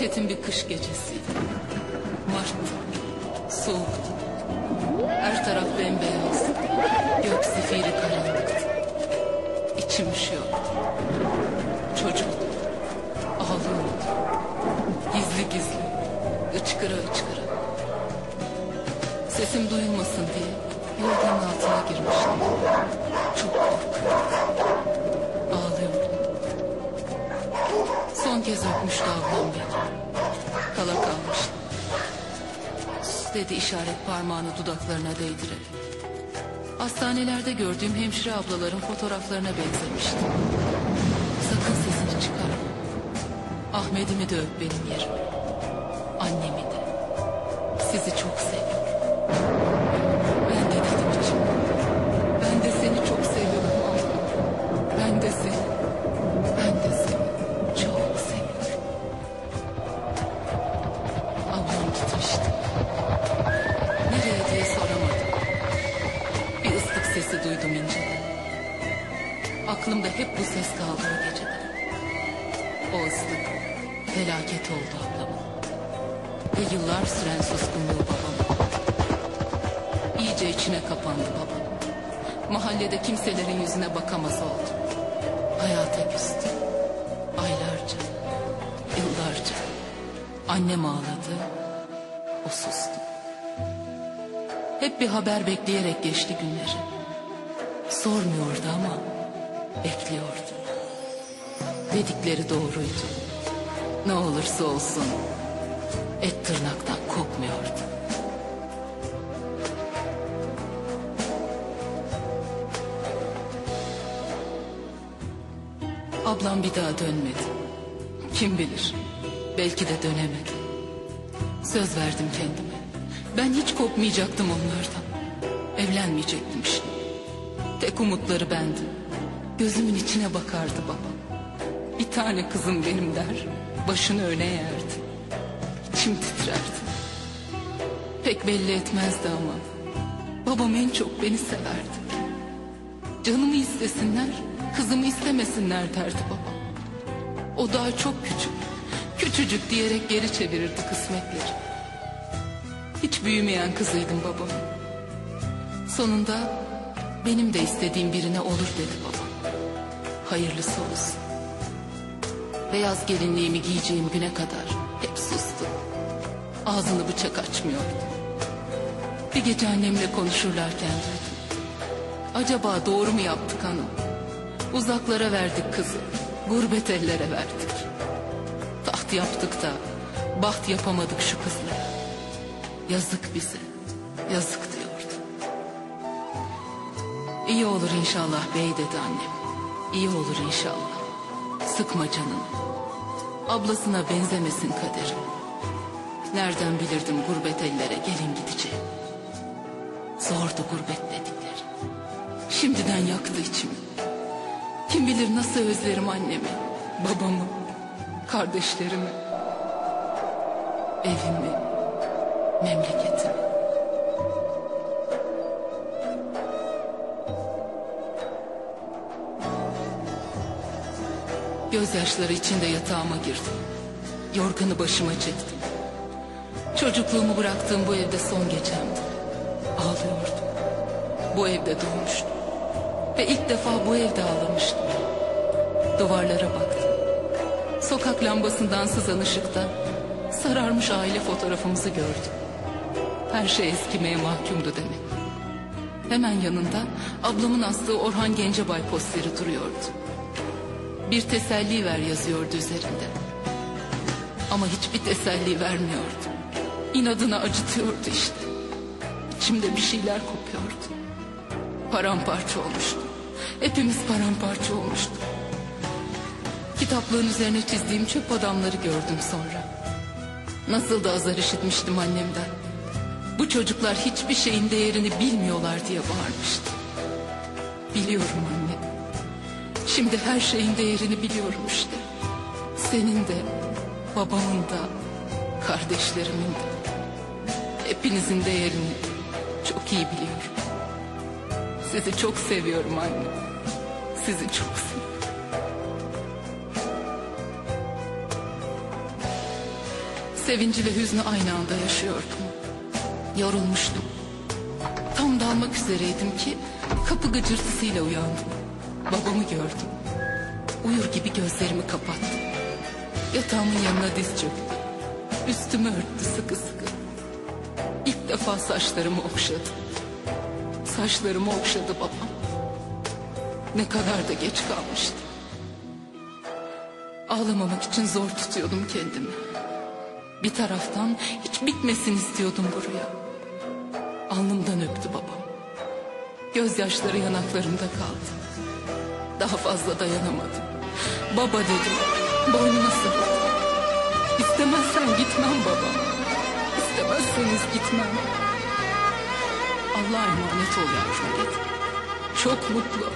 Çetin bir kış gecesiydi. Mart'tı. Soğuktu. Her taraf bembeyaz. Gök zifiri karanlıktı. İçim üşüyordu. Çocuk. Ağlıyordu. Gizli gizli. Içkıra içkıra. Sesim duyulmasın diye yorganın altına girmiştim. Dedi işaret parmağını dudaklarına değdirerek. Hastanelerde gördüğüm hemşire ablaların fotoğraflarına benzemişti. Sakın sesini çıkarma. Ahmet'imi de öp benim yerime. Annemi de. Sizi çok seviyorum. Aklımda hep bu ses kaldı o geceden. O ıslık felaket oldu ablamın. Ve yıllar süren suskunluğu babamın. İyice içine kapandı babam. Mahallede kimselerin yüzüne bakamaz oldu. Hayata küstü. Aylarca, yıllarca. Annem ağladı, o sustu. Hep bir haber bekleyerek geçti günleri. Sormuyordu ama bekliyordu. Dedikleri doğruydu. Ne olursa olsun et tırnaktan kopmuyordu. Ablam bir daha dönmedi. Kim bilir belki de dönemedi. Söz verdim kendime. Ben hiç kopmayacaktım onlardan. Evlenmeyecektim işte. Tek umutları bendim. Gözümün içine bakardı babam. Bir tane kızım benim der. Başını öne yerdi. İçim titrerdi. Pek belli etmezdi ama. Babam en çok beni severdi. Canımı istesinler, kızımı istemesinler derdi babam. O daha çok küçük, küçücük diyerek geri çevirirdi kısmetleri. Hiç büyümeyen kızıydım babamın. Sonunda benim de istediğim birine olur dedi babam. Hayırlısı olsun. Beyaz gelinliğimi giyeceğim güne kadar hep sustu. Ağzını bıçak açmıyordu. Bir gece annemle konuşurlarken duydum. Acaba doğru mu yaptık hanım? Uzaklara verdik kızı. Gurbet ellere verdik. Taht yaptık da baht yapamadık şu kızlara. Yazık bize. Yazık diyordu. İyi olur inşallah bey dedi annem. İyi olur inşallah. Sıkma canını. Ablasına benzemesin kaderim. Nereden bilirdim gurbet ellere gelin gideceğim. Zordu gurbet dedikleri. Şimdiden yaktı içimi. Kim bilir nasıl özlerim annemi, babamı, kardeşlerimi, evimi, memleketimi. Gözyaşları içinde yatağıma girdim. Yorganı başıma çektim. Çocukluğumu bıraktığım bu evde son gecemdi. Ağlıyordum. Bu evde doğmuştum. Ve ilk defa bu evde ağlamıştım. Duvarlara baktım. Sokak lambasından sızan ışıkta sararmış aile fotoğrafımızı gördüm. Her şey eskimeye mahkumdu demek. Hemen yanında ablamın astığı Orhan Gencebay posteri duruyordu. Bir teselli ver yazıyordu üzerinde. Ama hiçbir teselli vermiyordu. İnadına acıtıyordu işte. İçimde bir şeyler kopuyordu. Paramparça olmuştu. Hepimiz paramparça olmuştuk. Kitaplığın üzerine çizdiğim çöp adamları gördüm sonra. Nasıl da azar işitmiştim annemden. Bu çocuklar hiçbir şeyin değerini bilmiyorlar diye bağırmıştı. Biliyorum anne. Şimdi her şeyin değerini biliyorum işte. Senin de, babamın da, kardeşlerimin de. Hepinizin değerini çok iyi biliyorum. Sizi çok seviyorum anne. Sizi çok seviyorum. Sevinci ve hüznü aynı anda yaşıyordum. Yorulmuştum. Tam dalmak üzereydim ki kapı gıcırtısıyla uyandım. Babamı gördüm. Uyur gibi gözlerimi kapattım. Yatağımın yanına diz çöktü. Üstümü örttü sıkı sıkı. İlk defa saçlarımı okşadı. Saçlarımı okşadı babam. Ne kadar da geç kalmıştı. Ağlamamak için zor tutuyordum kendimi. Bir taraftan hiç bitmesin istiyordum buraya. Alnımdan öptü babam. Gözyaşları yanaklarımda kaldı. Daha fazla dayanamadım. Baba dedim. Boynuna sarıldım. İstemezsen gitmem baba. İstemezseniz gitmem. Allah'a emanet ol yavrum dedi. Çok mutlu.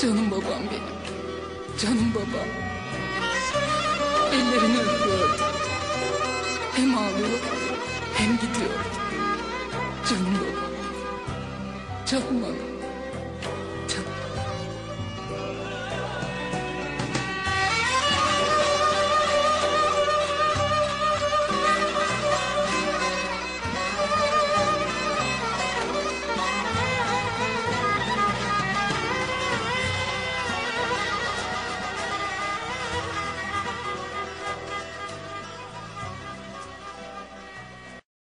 Canım babam benim. Canım babam. Ellerini öpüyordu. Hem ağlıyor hem gidiyordu. Canım babam. Canım babam.